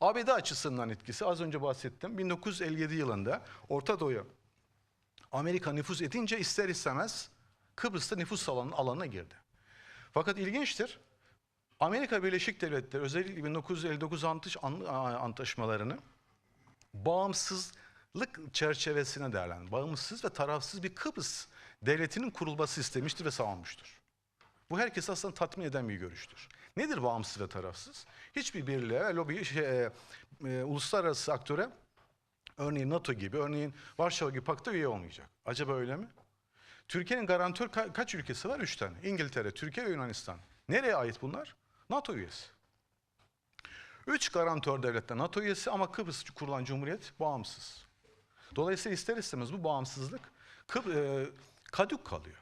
ABD açısından etkisi az önce bahsettim. 1957 yılında Orta Doğu'ya Amerika nüfus edince ister istemez Kıbrıs'ta nüfus alanı, alanına girdi. Fakat ilginçtir. Amerika Birleşik Devletleri özellikle 1959 antış, antlaşmalarını bağımsızlık çerçevesine değerlendir. Bağımsız ve tarafsız bir Kıbrıs devletinin kurulması istemiştir ve savunmuştur. Bu herkes aslında tatmin eden bir görüştür. Nedir bağımsız ve tarafsız? Hiçbir birliğe, ve lobi, şey, e, e, uluslararası aktöre örneğin NATO gibi, örneğin Varşova gibi pakta üye olmayacak. Acaba öyle mi? Türkiye'nin garantör ka- kaç ülkesi var? Üç tane. İngiltere, Türkiye ve Yunanistan. Nereye ait bunlar? NATO üyesi. Üç garantör devletler NATO üyesi ama Kıbrıs kurulan cumhuriyet bağımsız. Dolayısıyla ister istemez bu bağımsızlık Kıbr- e, kadük kalıyor.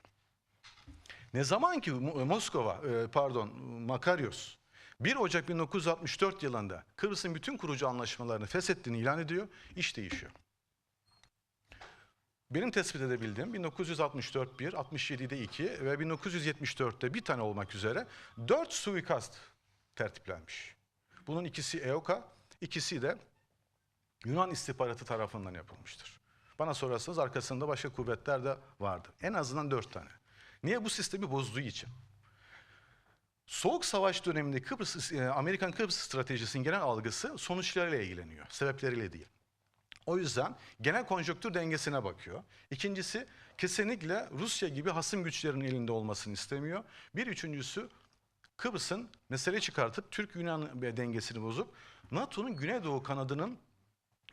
Ne zaman ki Mo- Moskova, e, pardon Makaryos 1 Ocak 1964 yılında Kıbrıs'ın bütün kurucu anlaşmalarını feshettiğini ilan ediyor, iş değişiyor. Benim tespit edebildiğim 1964 1, 67'de 2 ve 1974'te bir tane olmak üzere 4 suikast tertiplenmiş. Bunun ikisi EOKA, ikisi de Yunan istihbaratı tarafından yapılmıştır. Bana sorarsanız arkasında başka kuvvetler de vardı. En azından 4 tane. Niye? Bu sistemi bozduğu için. Soğuk Savaş döneminde Kıbrıs, e, Amerikan Kıbrıs stratejisinin genel algısı sonuçlarıyla ilgileniyor, sebepleriyle değil. O yüzden genel konjonktür dengesine bakıyor. İkincisi kesinlikle Rusya gibi hasım güçlerin elinde olmasını istemiyor. Bir üçüncüsü Kıbrıs'ın mesele çıkartıp Türk-Yunan dengesini bozup NATO'nun Güneydoğu kanadının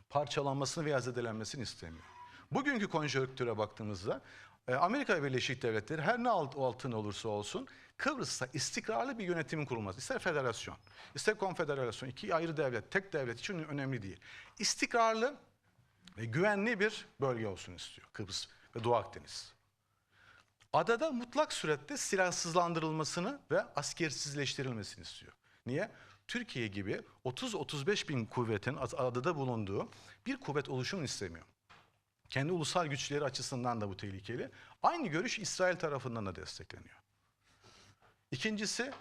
parçalanmasını veya zedelenmesini istemiyor. Bugünkü konjonktüre baktığımızda e, Amerika Birleşik Devletleri her ne alt, altın olursa olsun Kıbrıs'ta istikrarlı bir yönetimin kurulması. İster federasyon, ister konfederasyon, iki ayrı devlet, tek devlet için önemli değil. İstikrarlı ve güvenli bir bölge olsun istiyor Kıbrıs ve Doğu Akdeniz. Adada mutlak surette silahsızlandırılmasını ve askersizleştirilmesini istiyor. Niye? Türkiye gibi 30-35 bin kuvvetin adada bulunduğu bir kuvvet oluşumunu istemiyor. Kendi ulusal güçleri açısından da bu tehlikeli. Aynı görüş İsrail tarafından da destekleniyor. İkincisi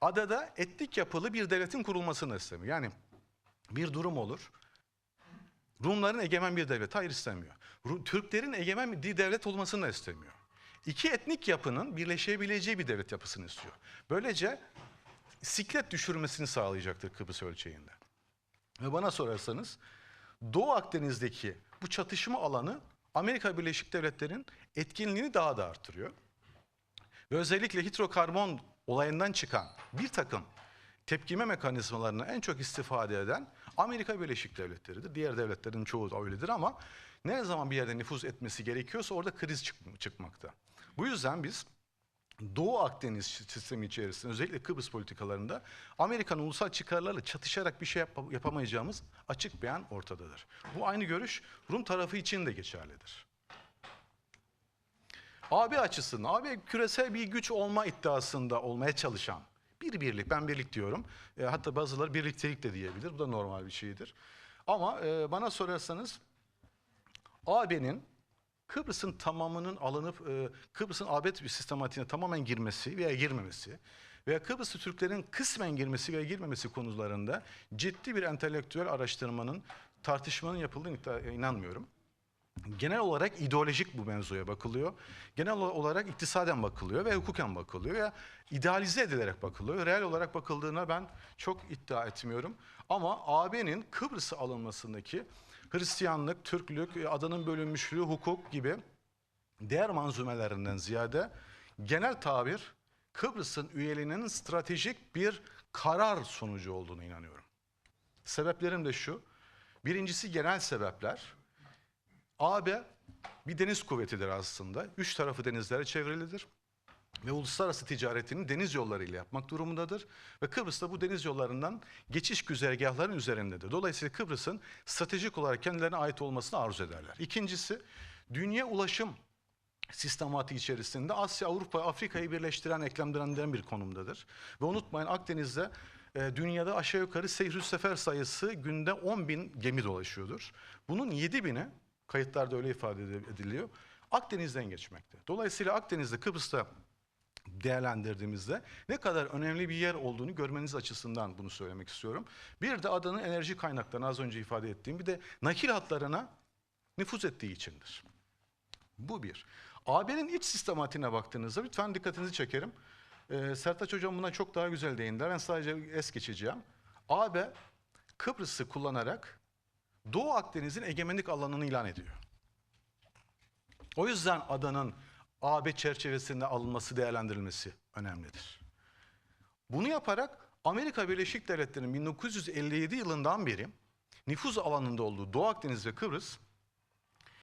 adada etnik yapılı bir devletin kurulmasını istemiyor. Yani bir durum olur. Rumların egemen bir devlet. Hayır istemiyor. Türklerin egemen bir devlet olmasını da istemiyor. İki etnik yapının birleşebileceği bir devlet yapısını istiyor. Böylece siklet düşürmesini sağlayacaktır Kıbrıs ölçeğinde. Ve bana sorarsanız Doğu Akdeniz'deki bu çatışma alanı Amerika Birleşik Devletleri'nin etkinliğini daha da artırıyor. Ve özellikle hidrokarbon olayından çıkan bir takım tepkime mekanizmalarına en çok istifade eden Amerika Birleşik Devletleri'dir. Diğer devletlerin çoğu da öyledir ama ne zaman bir yerde nüfuz etmesi gerekiyorsa orada kriz çık- çıkmakta. Bu yüzden biz Doğu Akdeniz sistemi içerisinde özellikle Kıbrıs politikalarında Amerikan ulusal çıkarlarla çatışarak bir şey yap- yapamayacağımız açık beyan ortadadır. Bu aynı görüş Rum tarafı için de geçerlidir. AB açısından, AB küresel bir güç olma iddiasında olmaya çalışan bir birlik, ben birlik diyorum. E, hatta bazıları birliktelik de diyebilir, bu da normal bir şeydir. Ama e, bana sorarsanız AB'nin Kıbrıs'ın tamamının alınıp e, Kıbrıs'ın AB bir sistematiğine tamamen girmesi veya girmemesi veya Kıbrıslı Türklerin kısmen girmesi veya girmemesi konularında ciddi bir entelektüel araştırmanın, tartışmanın yapıldığını iddia- inanmıyorum. Genel olarak ideolojik bu mevzuya bakılıyor. Genel olarak iktisaden bakılıyor ve hukuken bakılıyor ya idealize edilerek bakılıyor. Reel olarak bakıldığına ben çok iddia etmiyorum. Ama AB'nin Kıbrıs'a alınmasındaki Hristiyanlık, Türklük, adanın bölünmüşlüğü, hukuk gibi değer manzumelerinden ziyade genel tabir Kıbrıs'ın üyeliğinin stratejik bir karar sonucu olduğunu inanıyorum. Sebeplerim de şu. Birincisi genel sebepler. AB bir deniz kuvvetidir aslında. Üç tarafı denizlere çevrilidir. Ve uluslararası ticaretini deniz yollarıyla yapmak durumundadır. Ve Kıbrıs da bu deniz yollarından geçiş güzergahların üzerindedir. Dolayısıyla Kıbrıs'ın stratejik olarak kendilerine ait olmasını arzu ederler. İkincisi, dünya ulaşım sistematiği içerisinde Asya, Avrupa, Afrika'yı birleştiren, eklemlendiren bir konumdadır. Ve unutmayın Akdeniz'de e, dünyada aşağı yukarı seyir sefer sayısı günde 10 bin gemi dolaşıyordur. Bunun 7 bini, kayıtlarda öyle ifade ediliyor, Akdeniz'den geçmekte. Dolayısıyla Akdeniz'de Kıbrıs'ta değerlendirdiğimizde ne kadar önemli bir yer olduğunu görmeniz açısından bunu söylemek istiyorum. Bir de adanın enerji kaynaklarını az önce ifade ettiğim bir de nakil hatlarına nüfuz ettiği içindir. Bu bir. AB'nin iç sistematiğine baktığınızda lütfen dikkatinizi çekerim. Ee, Sertaç Hocam buna çok daha güzel değindi. Ben sadece es geçeceğim. AB Kıbrıs'ı kullanarak Doğu Akdeniz'in egemenlik alanını ilan ediyor. O yüzden adanın AB çerçevesinde alınması, değerlendirilmesi önemlidir. Bunu yaparak Amerika Birleşik Devletleri'nin 1957 yılından beri nüfuz alanında olduğu Doğu Akdeniz ve Kıbrıs